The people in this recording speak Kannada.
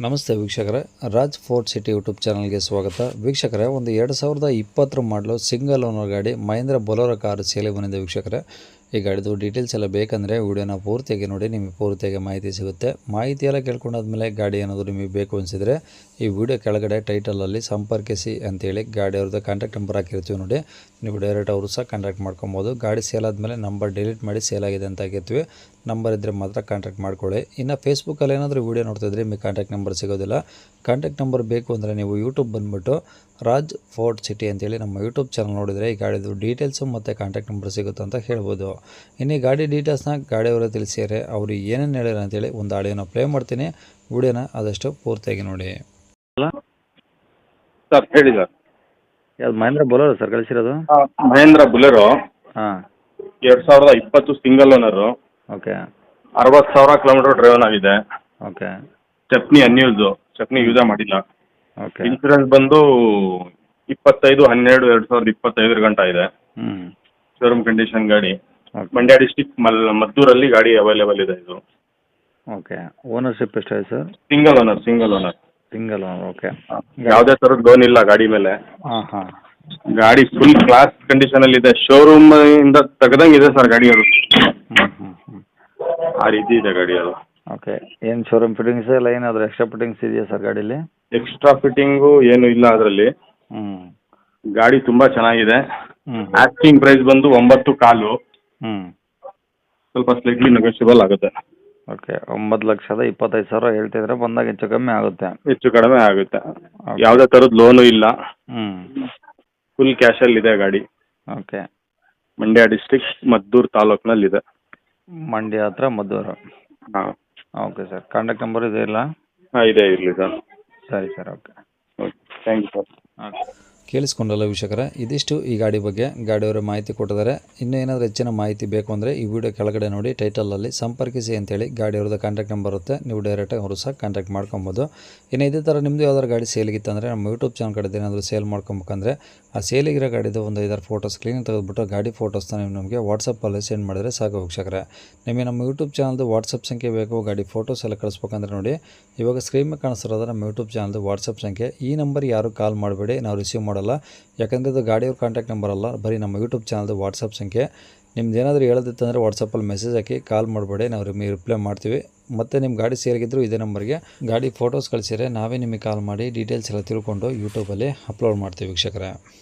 ನಮಸ್ತೆ ವೀಕ್ಷಕರೇ, ರಾಜ್ ಫೋರ್ಟ್ ಸಿಟಿ ಯೂಟ್ಯೂಬ್ ಚಾನಲ್ಗೆ ಸ್ವಾಗತ. ವೀಕ್ಷಕರೇ, ಒಂದು ಎರಡು ಸಾವಿರದ ಇಪ್ಪತ್ತರ ಮಾಡಲು ಸಿಂಗಲ್ ಓನರ್ ಗಾಡಿ ಮಹೇಂದ್ರ ಬೊಲೋರೋ ಕಾರು ಸೇಲೆ ಬಂದಿದೆ ವೀಕ್ಷಕರೇ. ಈ ಗಾಡಿದು ಡೀಟೇಲ್ಸ್ ಎಲ್ಲ ಬೇಕಂದರೆ ವಿಡಿಯೋನ ಪೂರ್ತಿಯಾಗಿ ನೋಡಿ, ನಿಮಗೆ ಪೂರ್ತಿಯಾಗಿ ಮಾಹಿತಿ ಸಿಗುತ್ತೆ. ಮಾಹಿತಿ ಎಲ್ಲ ಕೇಳ್ಕೊಂಡಾದ್ಮೇಲೆ ಗಾಡಿ ಏನಾದರೂ ನಿಮಗೆ ಬೇಕು ಅನಿಸಿದರೆ ಈ ವಿಡಿಯೋ ಕೆಳಗಡೆ ಟೈಟಲಲ್ಲಿ ಸಂಪರ್ಕಿಸಿ ಅಂತೇಳಿ ಗಾಡಿ ಅವ್ರದ್ದು ಕಾಂಟ್ಯಾಕ್ಟ್ ನಂಬರ್ ಹಾಕಿರ್ತೀವಿ ನೋಡಿ. ನೀವು ಡೈರೆಕ್ಟ್ ಅವರು ಸಹ ಕಾಂಟ್ಯಾಕ್ಟ್ ಮಾಡ್ಕೊಬೋದು. ಗಾಡಿ ಸೇಲ್ ಆದಮೇಲೆ ನಂಬರ್ ಡಿಲೀಟ್ ಮಾಡಿ ಸೇಲ್ ಆಗಿದೆ ಅಂತ ಹಾಕಿರ್ತೀವಿ. ನಂಬರ್ ಇದ್ದರೆ ಮಾತ್ರ ಕಾಂಟ್ಯಾಕ್ಟ್ ಮಾಡ್ಕೊಳ್ಳಿ. ಇನ್ನು ಫೇಸ್ಬುಕ್ಕಲ್ಲಿ ಏನಾದರೂ ವೀಡಿಯೋ ನೋಡ್ತಿದ್ರೆ ನಿಮಗೆ ಕಾಂಟ್ಯಾಕ್ಟ್ ನಂಬರ್ ಸಿಗೋದಿಲ್ಲ. ಕಾಂಟ್ಯಾಕ್ಟ್ ನಂಬರ್ ಬೇಕು ಅಂದರೆ ನೀವು ಯೂಟ್ಯೂಬ್ ಬಂದುಬಿಟ್ಟು ರಾಜ್ ಫೋರ್ಟ್ ಸಿಟಿ ಅಂತೇಳಿ ನಮ್ಮ ಯೂಟ್ಯೂಬ್ ಚಾನಲ್ ನೋಡಿದರೆ ಈ ಗಾಡಿದು ಡೀಟೇಲ್ಸು ಮತ್ತು ಕಾಂಟ್ಯಾಕ್ಟ್ ನಂಬರ್ ಸಿಗುತ್ತೆ ಅಂತ ಹೇಳ್ಬೋದು. ಇನ್ನು ಈ ಗಾಡಿ ಡೀಟೇಲ್ಸ್ನ ಗಾಡಿಯವರೇ ತಿಳಿಸಿದರೆ ಅವರು ಏನೇನು ಹೇಳಿರ ಅಂತೇಳಿ ಒಂದು ಆಡಿಯೋನ ಪ್ಲೇ ಮಾಡ್ತೀನಿ. ವಿಡಿಯೋನ ಆದಷ್ಟು ಪೂರ್ತಿಯಾಗಿ ನೋಡಿ. ಸರ್ ಹೇಳಿ ಸರ್. ಯಾವ್ದು ಮಹೇಂದ್ರ ಬೋಲೋರು ಸರ್ ಕಳಿಸಿರೋದು? ಮಹೇಂದ್ರ ಬುಲೆರೋ. ಹಾಂ. ಎರಡು ಸಾವಿರದ ಇಪ್ಪತ್ತು ಸಿಂಗಲ್ ಓನರು ಓಕೆ ಅರವತ್ತು ಸಾವಿರ ಕಿಲೋಮೀಟರ್ ಡ್ರೈವನ್ ಆಗಿದೆ ಓಕೆ ಸ್ಟೆಪ್ನಿ ಅನ್ಯೂಸು ಸ್ಟೆಪ್ನಿ ಯೂಸೇ ಮಾಡಿಲ್ಲ. ಓಕೆ ಇನ್ಸೂರೆನ್ಸ್ ಬಂದು ಇಪ್ಪತ್ತೈದು ಹನ್ನೆರಡು ಎರಡು ಸಾವಿರದ ಇಪ್ಪತ್ತೈದರ ಗಂಟ ಇದೆ. ಹ್ಞೂ ಶೋರೂಮ್ ಕಂಡೀಷನ್ ಗಾಡಿ. ಓಕೆ ಮಂಡ್ಯ ಡಿಸ್ಟಿಕ್ ಮಲ್ ಮದ್ದೂರಲ್ಲಿ ಗಾಡಿ ಅವೈಲೇಬಲ್ ಇದೆ ಇದು. ಓಕೆ ಓನರ್ಶಿಪ್ ಎಷ್ಟಾಯ್ತು sir single owner single owner single owner okay ಯಾವುದೇ ಥರದ ಲೋನ್ ಇಲ್ಲ ಗಾಡಿ ಮೇಲೆ. ಹಾಂ ಹಾಂ. ಗಾಡಿ ಫುಲ್ ಕ್ಲಾಸ್ ಕಂಡೀಷನಲ್ಲಿ ಇದೆ. ಶೋರೂಮ್ ಇಂದ ತೆಗ್ದಂಗೆ ಇದೆ ಸರ್ ಗಾಡಿ ಅದು ಆ ರೀತಿ ಇದೆ ಗಾಡಿ ಅದು. ಓಕೆ ಏನು ಶೋರೂಮ್ ಫಿಟ್ಟಿಂಗ್ಸ್ ಎಲ್ಲ ಏನಾದರೂ ಎಕ್ಸ್ಟ್ರಾ ಫಿಟ್ಟಿಂಗ್ಸ್ ಇದೆಯಾ ಸರ್ ಗಾಡೀಲಿ? ಎಕ್ಸ್ಟ್ರಾ ಫಿಟ್ಟಿಂಗು ಏನು ಇಲ್ಲ ಅದರಲ್ಲಿ. ಹ್ಮ್. ಗಾಡಿ ತುಂಬಾ ಚೆನ್ನಾಗಿದೆ. ಹ್ಞೂ ಆಸ್ಕಿಂಗ್ ಪ್ರೈಸ್ ಬಂದು ಒಂಬತ್ತು ಕಾಲು. ಹ್ಮ್. ಸ್ವಲ್ಪ ಸ್ಲೈಟ್ಲಿ ನೆಗೋಷಿಯಬಲ್ ಆಗುತ್ತೆ. ಓಕೆ ಒಂಬತ್ತು ಲಕ್ಷದ ಇಪ್ಪತ್ತೈದು ಸಾವಿರ ಹೇಳ್ತಿದ್ರೆ ಬಂದಾಗ ಹೆಚ್ಚು ಕಮ್ಮಿ ಆಗುತ್ತೆ. ಹೆಚ್ಚು ಕಡಿಮೆ ಆಗುತ್ತೆ. ಯಾವುದೇ ಥರದ ಲೋನು ಇಲ್ಲ. ಹ್ಮ್. ಫುಲ್ ಕ್ಯಾಶಲ್ಲಿ ಇದೆ ಗಾಡಿ. ಓಕೆ ಮಂಡ್ಯ ಡಿಸ್ಟಿಕ್ ಮದ್ದೂರು ತಾಲೂಕಿನಲ್ಲಿದೆ. ಮಂಡ್ಯ ಹತ್ರ ಮದ್ದೂರು. ಹಾಂ. ಓಕೆ ಸರ್ ಕಾಂಟ್ಯಾಕ್ಟ್ ನಂಬರ್ ಇದೆ ಇಲ್ಲ? ಹಾಂ ಇದೆ ಇರಲಿ ಸರ್ ಸರಿ sir okay okay thank you sir okay ಕೇಳಿಸ್ಕೊಂಡಲ್ಲ ವೀಕ್ಷಕರ, ಇದಿಷ್ಟು ಈ ಗಾಡಿ ಬಗ್ಗೆ ಗಾಡಿಯವರ ಮಾಹಿತಿ ಕೊಟ್ಟಿದ್ದಾರೆ. ಇನ್ನೂ ಏನಾದರೂ ಹೆಚ್ಚಿನ ಮಾಹಿತಿ ಬೇಕು ಅಂದರೆ ಈ ವಿಡಿಯೋ ಕೆಳಗಡೆ ನೋಡಿ, ಟೈಟಲಲ್ಲಿ ಸಂಪರ್ಕಿಸಿ ಅಂತೇಳಿ ಗಾಡಿಯವ್ರದ್ದು ಕಾಂಟ್ಯಾಕ್ಟ್ ನಂಬರ್ ಇರುತ್ತೆ. ನೀವು ಡೈರೆಕ್ಟಾಗಿ ಅವರು ಸಹ ಕಾಂಟ್ಯಾಕ್ಟ್ ಮಾಡ್ಕೊಬೋದು. ಇನ್ನು ಇದೇ ಥರ ನಿಮ್ಮದು ಯಾವ್ದಾದ್ರು ಗಾಡಿ ಸೇಲಿಗಿತ್ತು ಅಂದರೆ ನಮ್ಮ ಯೂಟ್ಯೂಬ್ ಚಾನಲ್ ಕಡೆ ಏನಾದರೂ ಸೇಲ್ ಮಾಡ್ಕೊಬೇಕಂದ್ರೆ ಆ ಸೇಲಿಗಿರೋ ಗಾಡಿದು ಒಂದು ಐದಾರು ಫೋಟೋಸ್ ಕ್ಲೀನ್ ತೆಗೆದುಬಿಟ್ಟು ಗಾಡಿ ಫೋಟೋಸ್ನ ನೀವು ನಮಗೆ ವಾಟ್ಸಪ್ಪಲ್ಲಿ ಸೆಂಡ್ ಮಾಡಿದರೆ ಸಾಕು ವೀಕ್ಷಕರೇ. ನಿಮಗೆ ನಮ್ಮ ಯೂಟ್ಯೂಬ್ ಚಾನಲ್ದು ವಾಟ್ಸಪ್ ಸಂಖ್ಯೆ ಬೇಕು, ಗಾಡಿ ಫೋಟೋಸ್ ಎಲ್ಲ ಕಳಿಸ್ಬೇಕಂದ್ರೆ ನೋಡಿ, ಇವಾಗ ಸ್ಕ್ರೀನ್ ಮೇಲೆ ಕಾಣಿಸ್ತಿರೋದು ನಮ್ಮ ಯೂಟ್ಯೂಬ್ ಚಾನಲ್ದು ವಾಟ್ಸಪ್ ಸಂಖ್ಯೆ. ಈ ನಂಬರ್ ಯಾರು ಕಾಲ್ ಮಾಡಬೇಡಿ, ನಾವು ರಿಸೀವ್ ಮಾಡಲ್ಲ. ಯಾಕಂದರೆ ಅದು ಗಾಡಿಯವ್ರ ಕಾಂಟ್ಯಾಕ್ಟ್ ನಂಬರ್ ಅಲ್ಲ. ಬರೀ ನಮ್ಮ ಯೂಟ್ಯೂಬ್ ಚಾನಲ್ದು ವಾಟ್ಸಪ್ ಸಂಖ್ಯೆ. ನಿಮ್ದು ಏನಾದರೂ ಹೇಳೋದಿತ್ತಂದರೆ ವಾಟ್ಸಪ್ಪಲ್ಲಿ ಮೆಸೇಜ್ ಹಾಕಿ ಕಾಲ್ ಮಾಡಬೇಡಿ. ನಾವು ನಿಮಗೆ ರಿಪ್ಲೈ ಮಾಡ್ತೀವಿ. ಮತ್ತು ನಿಮ್ಮ ಗಾಡಿ ಸೇರಿಗಿದ್ರು ಇದೇ ನಂಬರ್ಗೆ ಗಾಡಿ ಫೋಟೋಸ್ ಕಳಿಸಿದ್ರೆ ನಾವೇ ನಿಮಗೆ ಕಾಲ್ ಮಾಡಿ ಡೀಟೇಲ್ಸ್ ಎಲ್ಲ ತಿಳ್ಕೊಂಡು ಯೂಟ್ಯೂಬಲ್ಲಿ ಅಪ್ಲೋಡ್ ಮಾಡ್ತೀವಿ ವೀಕ್ಷಕರೇ.